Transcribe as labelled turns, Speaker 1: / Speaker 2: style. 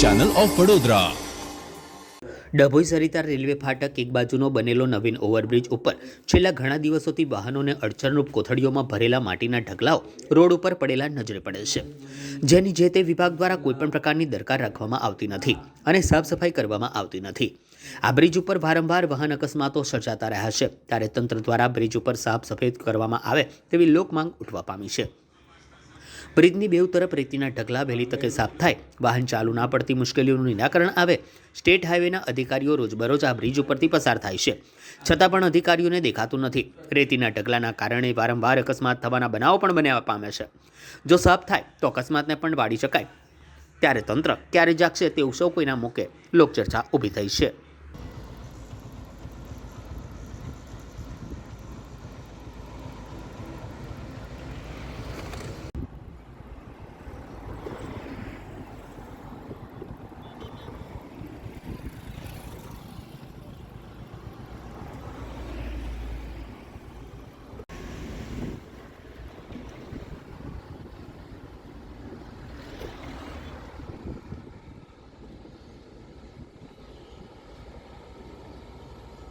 Speaker 1: Channel of Vadodara
Speaker 2: Dabhoi Sarita railway ફાટક એક બાજુનો બનેલો નવીન ઓવરબ્રિજ ઉપર છેલ્લા ઘણા દિવસોથી વાહનોને અડચણરૂપ કોથળીઓમાં ભરેલા માટીના ઢગલાઓ રોડ ઉપર પડેલા નજરે પડે છે. જેની જે તે વિભાગ દ્વારા કોઈપણ પ્રકારની દરકાર રાખવામાં આવતી નથી અને સાફ સફાઈ કરવામાં આવતી નથી. આ બ્રિજ ઉપર વારંવાર વાહન અકસ્માતો સર્જાતા રહ્યા છે. ત્યારે તંત્ર દ્વારા બ્રિજ ઉપર સાફ સફાઈ કરવામાં આવે તેવી લોકમાંગ ઉઠવા પામી છે. બ્રિજની બેઉ તરફ રેતીના ઢગલા વહેલી તકે સાફ થાય. વાહન ચાલુ ના પડતી મુશ્કેલીઓનું નિરાકરણ આવે. સ્ટેટ હાઈવેના અધિકારીઓ રોજબરોજ આ બ્રિજ ઉપરથી પસાર થાય છે. છતાં પણ અધિકારીઓને દેખાતું નથી. રેતીના ઢગલાના કારણે વારંવાર અકસ્માત થવાના બનાવો પણ બન્યા પામે છે. જો સાફ થાય, તો અકસ્માતને પણ વાળી શકાય. ત્યારે તંત્ર ક્યારે જાગશે તેવું સૌ કોઈના મૂકે લોકચર્ચા ઊભી થઈ છે.